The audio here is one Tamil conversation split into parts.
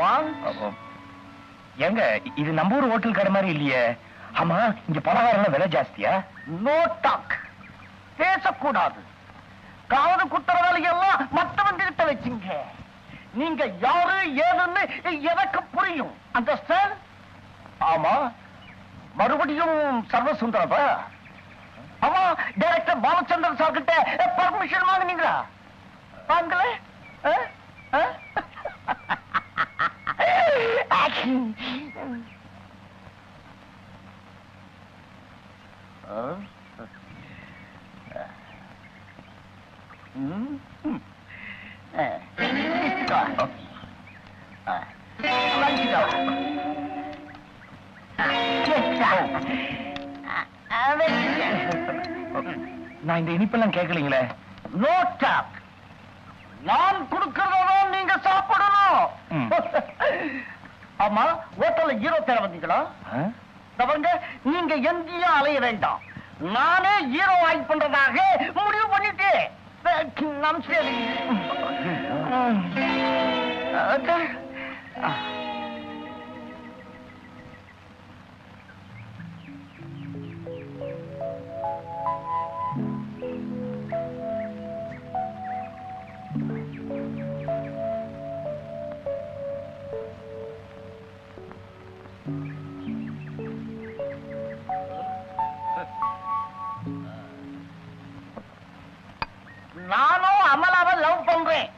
want? எங்க இது நம்ம ஊர் ஹோட்டல் கடை மாதிரி இல்லையே. ஆமா இங்க பலகாரம் விலை ஜாஸ்தியா? நோ டாக் பேசக்கூடாது. வேலையெல்லாம் மத்தவங்க கிட்ட வச்சுங்க. நீங்க யாரு ஏதுன்னு எனக்கு புரியும். அண்டர்ஸ்டாண்ட் ஆமா. மறுபடியும் சர்வசுந்தரப்பா? ஆமா டைரக்டர் பாலச்சந்திரன் சார் கிட்ட பர்மிஷன் வாங்குனீங்களா? வாங்கல? நான் இந்த இனிப்பெல்லாம் கேட்கலீங்களே. நோ டாக் நான் கொடுக்கறதான் நீங்க சாப்பிடணும். ஆமா ஹோட்டல்ல ஹீரோ தேட வந்தீங்களா ஆ? தவங்க நீங்க எங்கேயும் அலைய வேண்டாம் நானே ஹீரோ ஆக்ட் பண்றதாக முடிவு பண்ணிட்டேன் நம் நானும் அமலாவை லவ் பண்றேன்.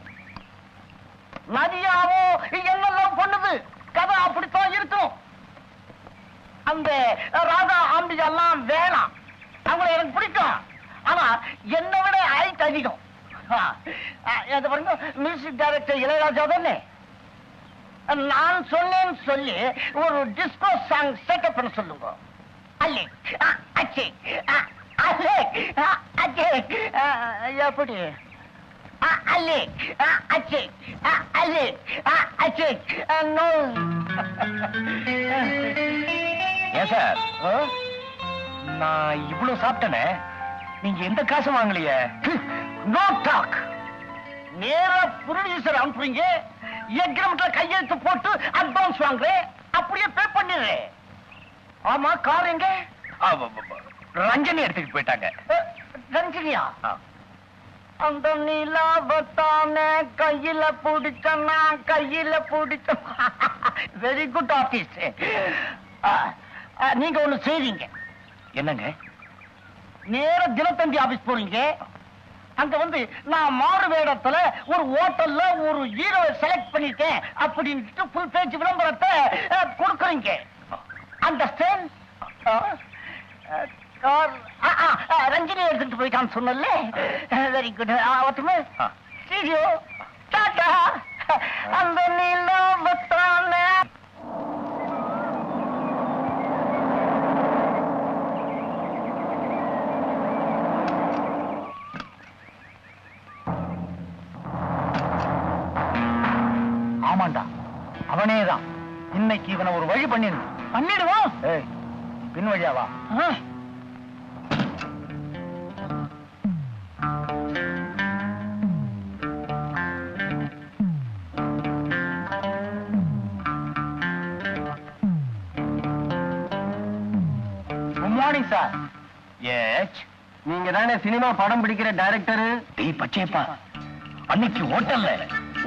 நதியாவோ என்ன லவ் பண்ணுது? கதை அப்படித்தான் இருக்கும். அந்த ராதா ஆம்பிகா எல்லாம் வேணாம். அவங்களை எனக்கு பிடிக்கும். ஆனா என்னை விட ஹைட் அதிகம். பாருங்க மியூசிக் டைரக்டர் இளையராஜா தானே? நான் சொன்னேன்னு சொல்லி ஒரு டிஸ்கோ சாங் செட்டப் பண்ண சொல்லுங்க. அல்லி அச்சி எப்படி? அல்லே அச்சே அல்லே அச்சே நோ. ஏன் சார்? நான் இவ்வளவு சாப்பிட்டேனே நீங்க எந்த காசும் வாங்கலையே. No talk. நேரா ப்ரொடியூசர் அனுப்புறீங்க எக்ரிமெண்ட்ல கையெழுத்து போட்டு அட்வான்ஸ் வாங்குறேன் அப்படியே பே பண்ணிடுறேன். ஆமா கார் எங்க? ரஞ்சனி எடுத்துட்டு போயிட்டாங்க. ரஞ்சினியா. அந்த நிலாபத்தான கையில பிடிச்சனா கையில பிடிச்ச? வெரி குட் ஆபீஸ் நீங்க ஒண்ணு செய்வீங்க என்னங்க? நேர தினத்தந்தி ஆபீஸ் போறீங்க அங்க வந்து நான் மாறு வேடத்துல ஒரு ஹோட்டல்ல ஒரு ஹீரோ செலக்ட் பண்ணிட்டேன் அப்படின்ட்டு ஃபுல் பேஜ் விளம்பரத்தை கொடுக்குறீங்க. அண்டர்ஸ்டாண்ட் ரஞ்சினி எடுத்துட்டு போயிட்டான்னு சொன்னல வெரி குட் ஒத்துமே? ஆ. ஸ்டீடியோ டாடா. அந்த நிலவத்தான ஆமாண்டா. அவனேதான். இன்னைக்கு இவனை ஒரு வழி பண்ணிடணும் பண்ணிடுவோம். பின் வழியாவா நீங்க தானே சினிமா படம் பிடிக்கிற டைரக்டர் டேய் பச்சையப்பா. அன்னைக்கு ஹோட்டல்ல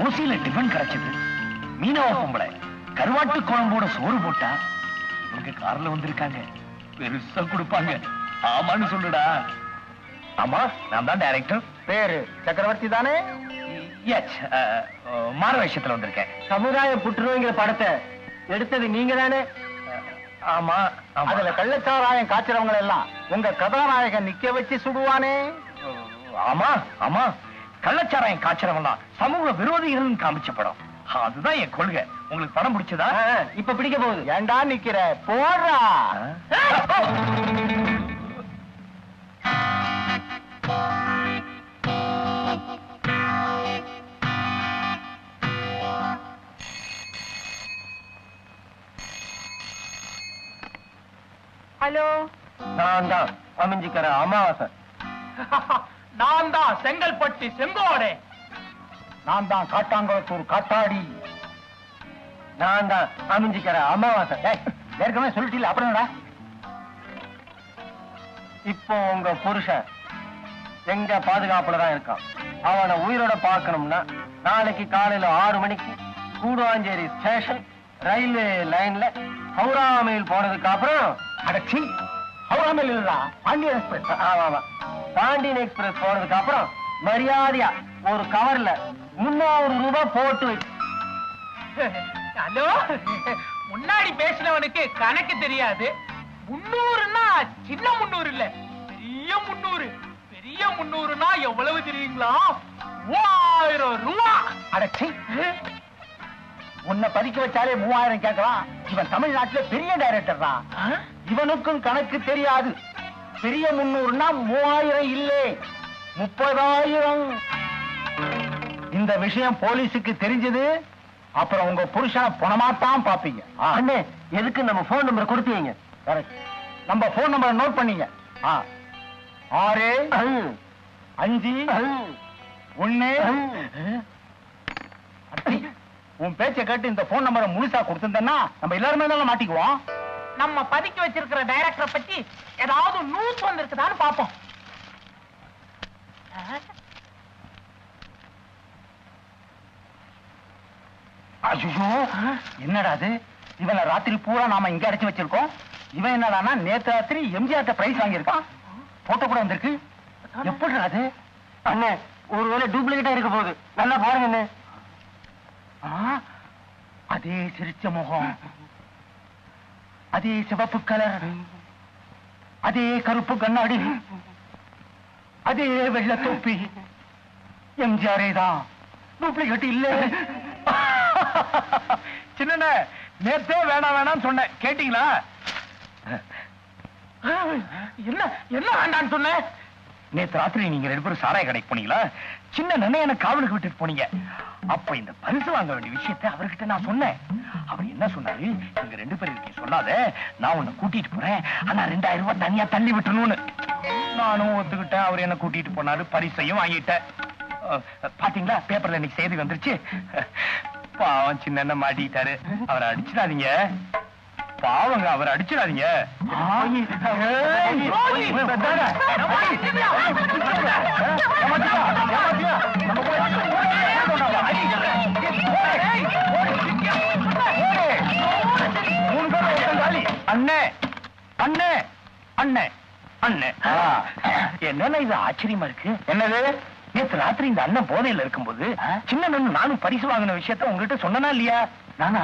ஓசியில டிஃபன் கிடைச்சது மீனவ பொம்பளை. கருவாட்டு குழம்போட சோறு போட்டா இவங்க கார்ல வந்திருக்காங்க. பெருசா கொடுப்பாங்க. ஆமான்னு சொல்லுடா. ஆமா நான் தான் டைரக்டர் பேரு சக்கரவர்த்தி தானே? மாற விஷயத்துல வந்திருக்கேன். சமுதாய புற்றுநோய்ங்கிற படத்தை எடுத்தது நீங்க தானே ஆமா அதுல கள்ளச்சாராயம் காய்ச்சறவங்க எல்லாம் உங்க கதாநாயகன் நிக்க வச்சு சுடுவானே. ஆமா ஆமா. கள்ளச்சாராயம் காய்ச்சறவன்லாம் சமூக விரோதிகள்னு காமிச்ச படம் அதுதான் என் கொள்கை. உங்களுக்கு படம் பிடிச்சதா? இப்ப பிடிக்க போகுது. ஏன்டா நிக்கிற? போடுறா. ஹலோ. நான் தான் அமைஞ்சிக்கிற அமாவாசை. நான் தான் செங்கல்பட்டு செங்கோடே. நான் தான் காட்டாங்குளத்தூர் காத்தாடி. நான் தான் அமைஞ்சிக்கிற அமாவாசை. ஏற்கனவே சொல்லிட்டீல அப்புறம் என்னடா? இப்போ உங்க புருஷன் எங்க பாதுகாப்புல தான் இருக்கான். அவனை உயிரோட பார்க்கணும்னா நாளைக்கு காலையில ஆறு மணிக்கு கூடுவாஞ்சேரி ஸ்டேஷன் ரயில்வே லைன்ல ஹவுரா போனதுக்கு அப்புறம் அடச்சி ஹவுரா மெயில் இல்லடா பாண்டியன் எக்ஸ்பிரஸ். ஆமா ஆமா பாண்டியன் எக்ஸ்பிரஸ் போனதுக்கு அப்புறம் மரியாதையா ஒரு கவர்ல முன்னூறு ரூபாய் போட்டு வை. ஹலோ முன்னாடி பேசினவனுக்கு கணக்கு தெரியாது. முன்னூறுனா சின்ன முன்னூறு இல்ல பெரிய முன்னூறு. பெரிய முன்னூறுனா எவ்வளவு தெரியுங்களா? மூவாயிரம் ரூபா. அடச்சி. உன்னை பதிக்க வச்சாலே மூவாயிரம் கேட்கலாம். இவன் தமிழ்நாட்டுல பெரிய டைரக்டர் தான் இவனுக்கும் கணக்கு தெரியாது. பெரிய முன்னூறுனா மூவாயிரம் இல்லே. முப்பதாயிரம். இந்த விஷயம் போலீஸுக்கு தெரிஞ்சது. அப்புறம் உங்க புருஷனை பணமாத்தான் பாப்பீங்க அண்ணே எதுக்கு நம்ம போன் நம்பர் கொடுத்தீங்க நம்ம போன் நம்பரை நோட் பண்ணீங்க. ஆறு அஞ்சு அடச்சி, உன் பேச்சை கேட்டு இந்த போன் நம்பரை முழுசா கொடுத்திருந்தேன்னா நம்ம எல்லாருமே தான் மாட்டிக்குவோம்? நம்ம பதுக்கி வச்சிருக்கிற டைரக்டரை பத்தி ஏதாவது நியூஸ் வந்திருக்குதான்னு பாப்போம் ஐயோ என்னடா அது? இவனை ராத்திரி பூரா நாம இங்க அடைச்சு வச்சிருக்கோம். இவன் என்னடானா நேத்து ராத்திரி எம்ஜிஆர் பிரைஸ் வாங்கியிருக்கான். போட்டோ கூட வந்திருக்கு. எப்படி அது? அண்ணே ஒருவேளை டூப்ளிகேட்டா இருக்க போகுது. நல்லா பாருங்க அதே சிரிச்ச முகம். அதே சிவப்பு கலர். அதே கருப்பு கண்ணாடி. அதே வெள்ள தொப்பி. எம்ஜிஆரே தான் டூப்ளிகேட் இல்ல. சின்ன நேத்தே வேணாம் வேணாம்னு சொன்னேன். கேட்டீங்களா? என்ன என்ன வேண்டான்னு சொன்னேன் நேத்து ராத்திரி நீங்க ரெண்டு பேரும் சாராய கடைக்கு போனீங்களா? சின்ன நன்னையான காவலுக்கு விட்டுட்டு போனீங்க. அப்ப இந்த பரிசு வாங்க வேண்டிய விஷயத்தை அவர்கிட்ட நான் சொன்னேன். அவர் என்ன சொன்னாரு? நீங்க ரெண்டு பேரும் இருக்கீங்க சொல்லாத. நான் உன்னை கூட்டிட்டு போறேன். ஆனா ரெண்டாயிரம் ரூபாய் தனியா தள்ளி விட்டுணும்னு நானும் ஒத்துக்கிட்டேன். அவர் என்ன கூட்டிட்டு போனாரு. பரிசையும் வாங்கிட்டேன். பாத்தீங்களா? பேப்பர்ல இன்னைக்கு செய்தி வந்துருச்சு. பாவம் சின்ன மாட்டிக்கிட்டாரு. அவரை அடிச்சிடாதீங்க. பாவங்க அவரை அடிச்சிடாதீங்க. அண்ணே அண்ணே அண்ணே அண்ணே. என்னன்னா இது ஆச்சரியமா இருக்கு? என்னது? நேத்து ராத்திரி இந்த அண்ணன் போதையில இருக்கும்போது சின்ன நானும் பரிசு வாங்கின விஷயத்த உங்ககிட்ட சொன்னனா இல்லையா? நானா?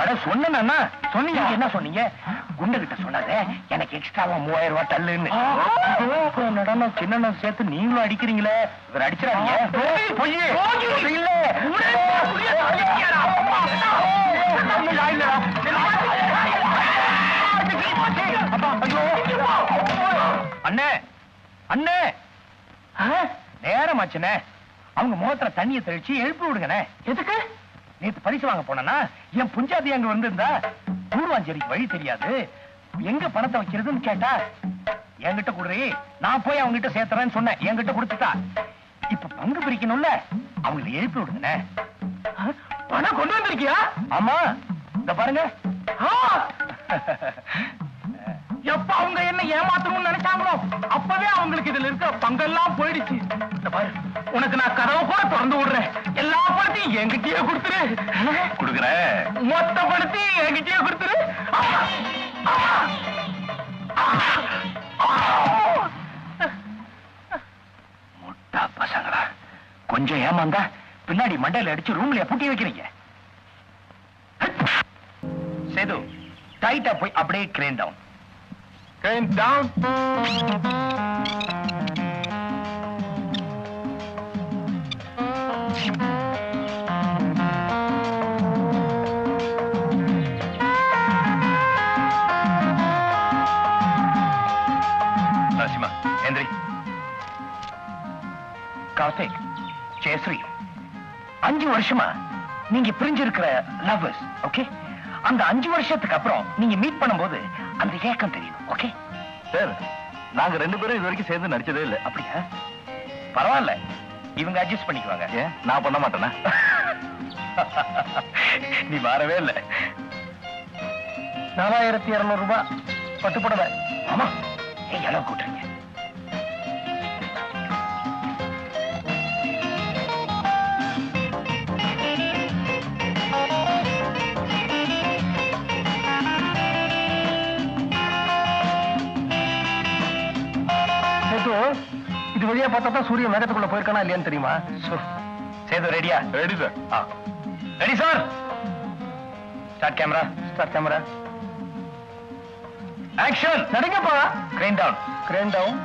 அட சொன்னா சொன்னீங்க. என்ன சொன்னீங்க? குண்டு கிட்ட சொன்னதே எனக்கு எக்ஸ்ட்ராவா மூவாயிரம் ரூபாய் தள்ளுன்னு என்னடா சின்ன சேர்த்து நீங்களும் அடிக்கிறீங்களே. இவர் அடிச்சிடாதீங்க. பொய் இல்ல. அண்ணே அண்ணே. நேரமாச்சுனே அவங்க முகத்துல தண்ணியை தெளிச்சு எழுப்பி விடுங்கண்ணே. எதுக்கு? நேத்து பரிசு வாங்க போனா என் புஞ்சாதி அங்க வந்திருந்தா கூடுவாஞ்சேரிக்கு வழி தெரியாது. எங்க பணத்தை வைக்கிறதுன்னு கேட்டா என்கிட்ட குடுறி நான் போய் அவங்க கிட்ட சேர்த்துறேன்னு சொன்னேன். என்கிட்ட கொடுத்துட்டா. இப்ப பங்கு பிரிக்கணும்ல அவங்களை எழுப்பி விடுங்கண்ணே. பணம் கொண்டு வந்திருக்கியா? ஆமா இந்த பாருங்க. எப்ப அவங்க என்ன ஏமாத்தணும்னு நினைச்சாங்களோ அப்பவே அவங்களுக்கு இதுல இருக்க பங்கெல்லாம் போயிடுச்சு. உனக்கு நான் கதவை கூட திறந்து விடுறேன். எல்லா பணத்தையும் என்கிட்டயே கொடுத்துரு. கொடுக்குறேன் மொத்த பணத்தையும் என்கிட்டயே கொடுத்துரு. முட்டா பசங்களா கொஞ்சம் ஏமாந்தா பின்னாடி மண்டையில அடிச்சு ரூம்ல பூட்டி வைக்கிறீங்க. சேது டைட்டா போய் அப்படியே crane down crane down Karthik Jayashree அஞ்சு வருஷமா நீங்க பிரிஞ்சிருக்கிற லவ்வர்ஸ் ஓகே அந்த அஞ்சு வருஷத்துக்கு அப்புறம் நீங்க மீட் பண்ணும்போது அந்த ஏக்கம் தெரியணும் ஓகே சார் நாங்க ரெண்டு பேரும் இது வரைக்கும் சேர்ந்து நடிச்சதே இல்ல. அப்படியா? பரவாயில்ல. இவங்க அட்ஜஸ்ட் பண்ணிக்குவாங்க. ஏன்? நான் பண்ண மாட்டேனா? நீ வரவே இல்லை. நாலாயிரத்தி இருநூறு ரூபாய் பட்டுப்படவை ஆமா. ஏன் இளவு கூட்டுறீங்க. வழியா பார்த்தா தான் சூரியன் மேகத்துக்குள்ள போயிருக்கானா இல்லையான்னு தெரியுமா? சேது ரெடியா ready sir ready sir start camera start camera action நடிங்கப்பா. Crane down crane down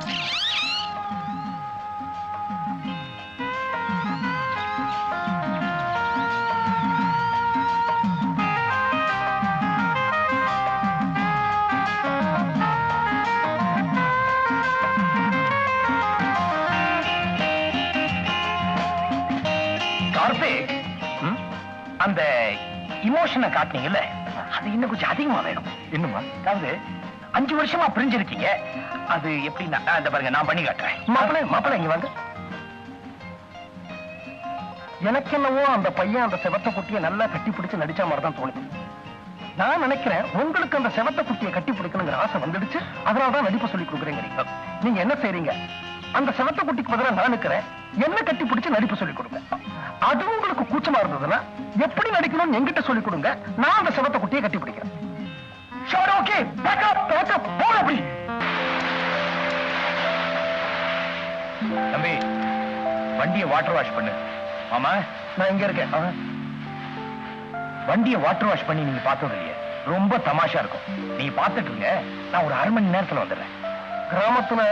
அந்த இமோஷனை காட்டினீங்கல்ல அது இன்னும் கொஞ்சம் அதிகமா வேணும். இன்னுமா அதாவது அஞ்சு வருஷமா பிரிஞ்சிருக்கீங்க அது எப்படின்னா ஆ, இந்த பாருங்க நான் பண்ணி காட்டுறேன். மாப்பிள மாப்பிள இங்க வாங்க. எனக்கு என்னவோ அந்த பையன் அந்த செவத்த குட்டியை நல்லா கட்டி பிடிச்சு நடிச்ச மாதிரி தான் தோணுது. நான் நினைக்கிறேன் உங்களுக்கு அந்த செவத்த குட்டியை கட்டி பிடிக்கணுங்கிற ஆசை வந்துடுச்சு. அதனால தான் நடிப்பு சொல்லி கொடுக்குறேங்க நீங்க என்ன செய்றீங்க? அந்த செவத்த குட்டிக்கு பதிலா நான் நிக்கிறேன். என்ன கட்டி பிடிச்சு நடிப்பு சொல்லி கொடுங்க. அது உங்களுக்கு கூச்சமா இருந்ததுன்னா எப்படி நடிக்கணும்னு என்கிட்ட சொல்லி கொடுங்க. நான் அந்த செவத்த குட்டியை கட்டி பிடிக்கிறேன். ஷோர் ஓகே பேக்கப் பேக்கப் போற அப்படி தம்பி வண்டியை வாட்டர் வாஷ் பண்ணு. ஆமா? நான் இங்க இருக்கேன். வண்டியை வாட்டர் வாஷ் பண்ணி நீங்க பார்த்தது இல்லையே. ரொம்ப தமாஷா இருக்கும். நீங்க பார்த்துட்டு இருங்க. நான் ஒரு அரை மணி நேரத்துல வந்துடுறேன். கிராமத்துல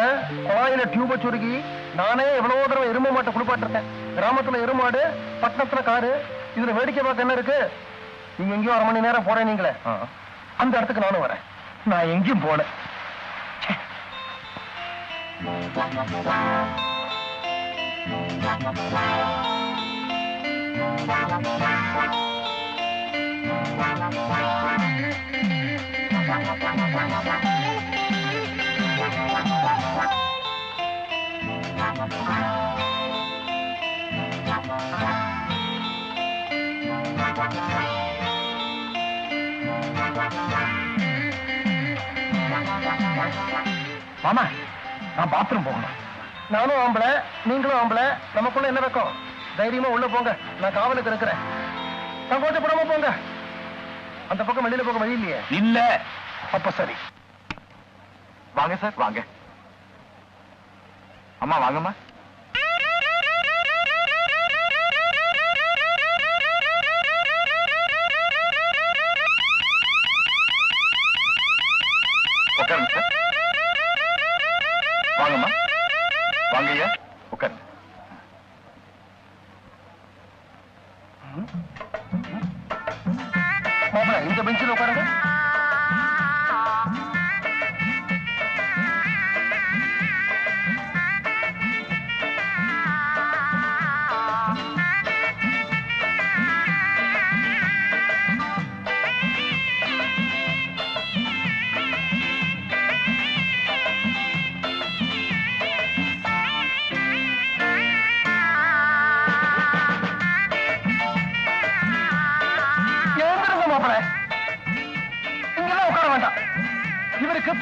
குழாயில டியூப சுருகி நானே எவ்வளவோ தடவை எருமை மாட்டை குளிப்பாட்டிருக்கேன். கிராமத்துல எருமாடு பட்டணத்துல காரு இதுல வேடிக்கை பார்க்க என்ன இருக்கு? நீங்க எங்கேயோ அரை மணி நேரம் போறேன் நீங்களே. அந்த இடத்துக்கு நானும் வரேன். நான் எங்கேயும் போல. மாமா நான் பாத்ரூம் போகணும். நானும் ஆம்பளை நீங்களும் ஆம்பளை நமக்குள்ள என்ன ரக்கம் தைரியமா உள்ள போங்க நான் காவலுக்கு இருக்கிறேன் சங்கோச்சப்படாம போங்க. அந்த பக்கம் வெளியில போக வழி இல்லையே. இல்ல. அப்ப சரி. வாங்க சார் வாங்க. அம்மா வாங்கம்மா. உட்காருங்க சார். வாங்கம்மா. வாங்க ஐயா உட்காருங்க மாப்பிள இந்த பெஞ்சில் உட்காருங்க.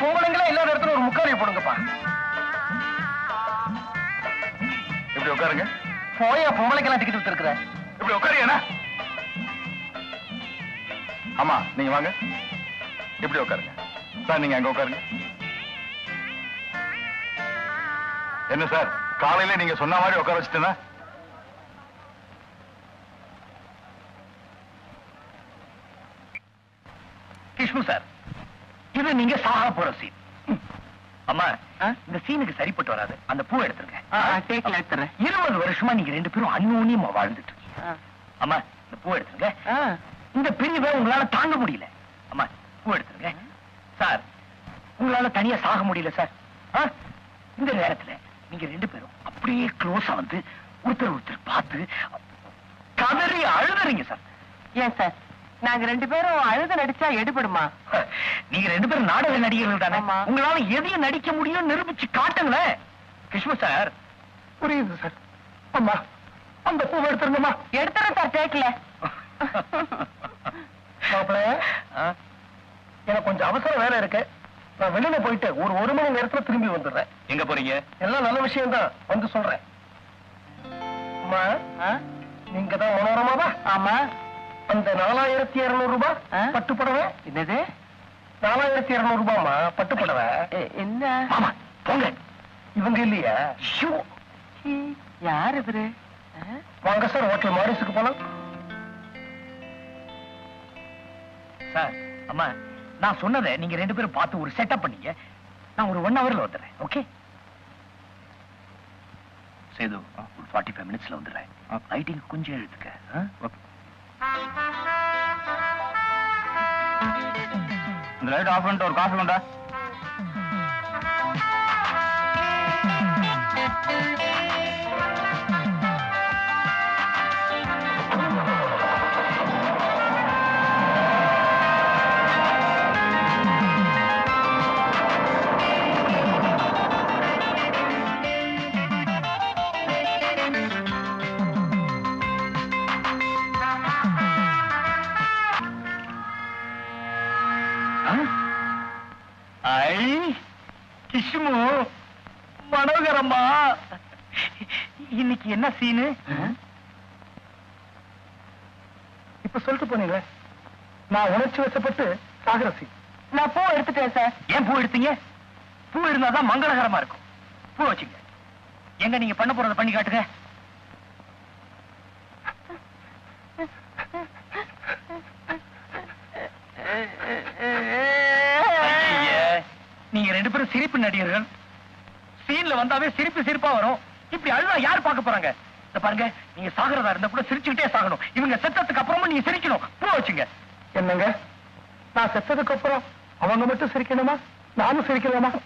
பொங்கலங்களே இல்லாத இடத்துல ஒரு முக்காலியை போடுங்கப்பா. இப்படி உட்காருங்க. போயா பொம்பளைக்கெல்லாம் டிக்கெட் வித்துருக்குற இப்படி உட்காருங்க ஆமா நீங்க வாங்க. இப்படி உட்காருங்க. சார் நீங்க அங்க உட்காருங்க. என்ன சார் காலையில நீங்க சொன்ன மாதிரி உட்கார வச்சுட்டேன்னா? கிஷ்ணு சார் இது நீங்க சாக போற சீன் அம்மா இந்த சீனுக்கு சரிப்பட்டு வராது. அந்த பூ எடுத்துருங்க. இருபது வருஷமா நீங்க ரெண்டு பேரும் அந்நூன்யமா வாழ்ந்துட்டு அம்மா இந்த பூ எடுத்துருங்க. இந்த பிரிவை உங்களால தாங்க முடியல. அம்மா பூ எடுத்துருங்க. சார் உங்களால தனியா சாக முடியல சார்? இந்த நேரத்துல நீங்க ரெண்டு பேரும் அப்படியே க்ளோஸா வந்து ஒருத்தர் ஒருத்தர் பார்த்து கதறி அழுதுறீங்க சார். ஏன் சார்? நாங்க ரெண்டு பேரும் அழுது நடிச்சா எடுபடுமா? நீங்க ரெண்டு பேரும் நாடக நடிகர்கள் தானே. ஆமா. உங்களால எதையும் நடிக்க முடியும் நிரூபிச்சு காட்டுங்களேன் கிருஷ்ண சார். புரியுது சார். அம்மா அந்த பூவை எடுத்துருங்கம்மா எடுத்துறேன் சார் டேக்ல மாப்பிள்ள எனக்கு கொஞ்சம் அவசர வேலை இருக்கு. நான் வெளியில போயிட்டு ஒரு ஒரு மணி நேரத்துல திரும்பி வந்துடுறேன். எங்க போறீங்க? எல்லாம் நல்ல விஷயம் தான் வந்து சொல்றேன். அம்மா நீங்க தான் மனோரமாவா? ஆமா. அந்த நாலாயிரத்தி இருநூறு ரூபாய்? பட்டு புடவை என்னது? நாலாயிரத்தி இருநூறு ரூபாய்மா பட்டு புடவை என்ன? போங்க. இவங்க இல்லையா? ஷூ. யார் இவரு? வாங்க சார் ஹோட்டல் மாரிஸுக்கு போலாம். சார் அம்மா நான் சொன்னதை நீங்க ரெண்டு பேரும் பார்த்து ஒரு செட்டப் பண்ணீங்க நான் ஒரு ஒன் ஹவர்ல வந்துடுறேன் ஓகே சேது ஒரு ஃபார்ட்டி ஃபைவ் மினிட்ஸ்ல வந்துடுறேன் லைட்டிங் கொஞ்சம் எழுத்துக்க இந்த லைட் ஆஃப் பண்ணிட்டு ஒரு காஃபி கொண்டா. ஐ கிஷ்மு மனோகரம்மா. இன்னைக்கு என்ன சீனு? இப்ப சொல்லிட்டு போனீங்க நான் உணர்ச்சி வசப்பட்டு சாகரசி நான் பூ எடுத்துட்டேன் சார். ஏன் பூ எடுத்தீங்க? பூ இருந்தாதான் மங்களகரமா இருக்கும். பூ வச்சுங்க. எங்க நீங்க பண்ண போறத பண்ணி காட்டுங்க ஐயே, நீங்க ரெண்டு பேரும் சிரிப்பு நடிகர்கள். சீன்ல வந்தாவே சிரிப்பு சிரிப்பா வரும். இப்படி அழுதா யார் பார்க்க போறாங்க? இந்த பாருங்க நீங்க சாகிறதா இருந்தா கூட சிரிச்சுக்கிட்டே சாகணும். இவங்க செத்ததுக்கு அப்புறமும் நீங்க சிரிக்கணும். பூ வச்சுங்க. என்னங்க? நான் செத்ததுக்கு அப்புறம் அவங்க மட்டும் சிரிக்கணுமா? நானும் சிரிக்கலாமா?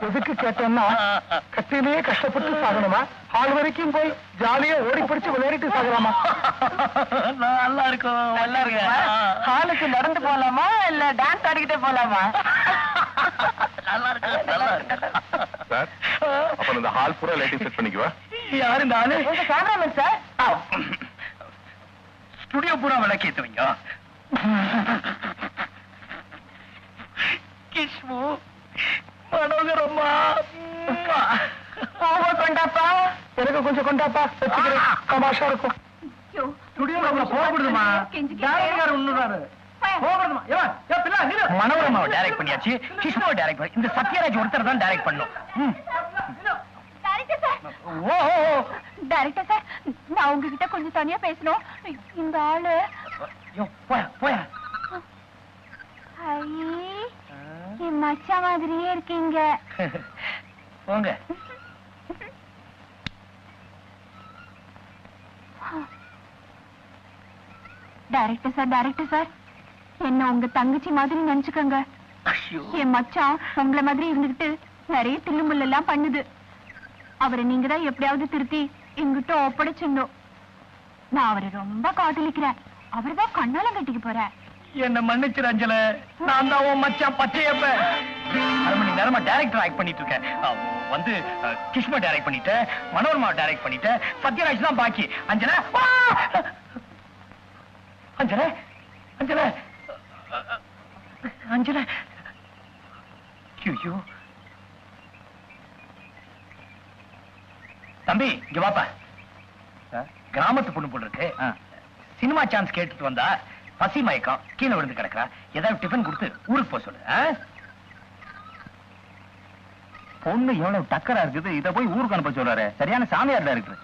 எதுக்கு கேட்டேன்னா கத்திலேயே கஷ்டப்பட்டு சாகணுமா? ஆள் வரைக்கும் போய் ஜாலியா ஓடி பிடிச்சு விளையாடிட்டு சாகலாமா? நல்லா இருக்கும் நல்லா இருக்கு ஹாலுக்கு நடந்து போலாமா இல்ல டான்ஸ் ஆடிக்கிட்டே போலாமா? நல்லா இருக்கு நல்லா இருக்கு சார் அப்ப இந்த ஹால் பூரா லைட்டிங் செட் பண்ணிக்குவா? யாரு நானு? உங்க கேமராமேன் சார் ஸ்டுடியோ பூரா விளக்கேத்துவீங்க கிஷ்மு. மனோகரம்மா பூவை கொண்டாப்பா. எனக்கு கொஞ்சம் கொண்டாப்பா. வச்சுக்கிறேன். தமாஷா இருக்கும். மனோரமாவை டைரக்ட் பண்ணியாச்சு. கிஷ்ணுவை டைரக்ட் பண்ணி. இந்த சத்யராஜ் ஒருத்தர் தான் டைரக்ட் பண்ணும். ம். டைரக்டர் சார் ஓ ஓ, ஓ. டைரக்டர் சார் நான் உங்ககிட்ட கொஞ்சம் தனியா பேசணும். இந்த ஆளு. போயா போயா. ஐ. என் மச்சா மாதிரியே இருக்கீங்க. போங்க. டைரக்டர் சார் டைரக்டர் சார் என்ன உங்க தங்கச்சி மாதிரி நினைச்சுக்கோங்க. என் மச்சான் உங்களை மாதிரி இருந்துகிட்டு நிறைய தில்லுமுள்ள எல்லாம் பண்ணுது. அவரை நீங்க தான் எப்படியாவது திருத்தி எங்கிட்ட ஒப்படைச்சிடணும். நான் அவரை ரொம்ப காதலிக்கிறேன். அவர் தான் கண்ணாலம் கட்டிக்க போறேன். என்ன மன்னிச்சிரு அஞ்சல. நான் தான் உன் மச்சான் பச்சையப்ப. அரை மணி நேரமா டைரக்டர் ஆக்ட் பண்ணிட்டு இருக்கேன். வந்து கிஷ்மா டைரக்ட் பண்ணிட்டேன் மனோரமா டைரக்ட் பண்ணிட்டேன் சத்யராஜ் தான் பாக்கி. அஞ்சல! அஞ்சல அஞ்சல. அஞ்சல. ஐயோ. தம்பி இங்க வாப்பா. கிராமத்து பொண்ணு போல இருக்கு. சினிமா சான்ஸ் கேட்டுட்டு வந்தா பசி மயக்கம் கீழே விழுந்து கிடக்குறா. ஏதாவது டிஃபன் கொடுத்து ஊருக்கு போக சொல்லு பொண்ணு எவ்வளவு டக்கரா இருக்குது இத போய் ஊருக்கு அனுப்ப சொல்றாரு சரியான சாமியார் டைரக்டர்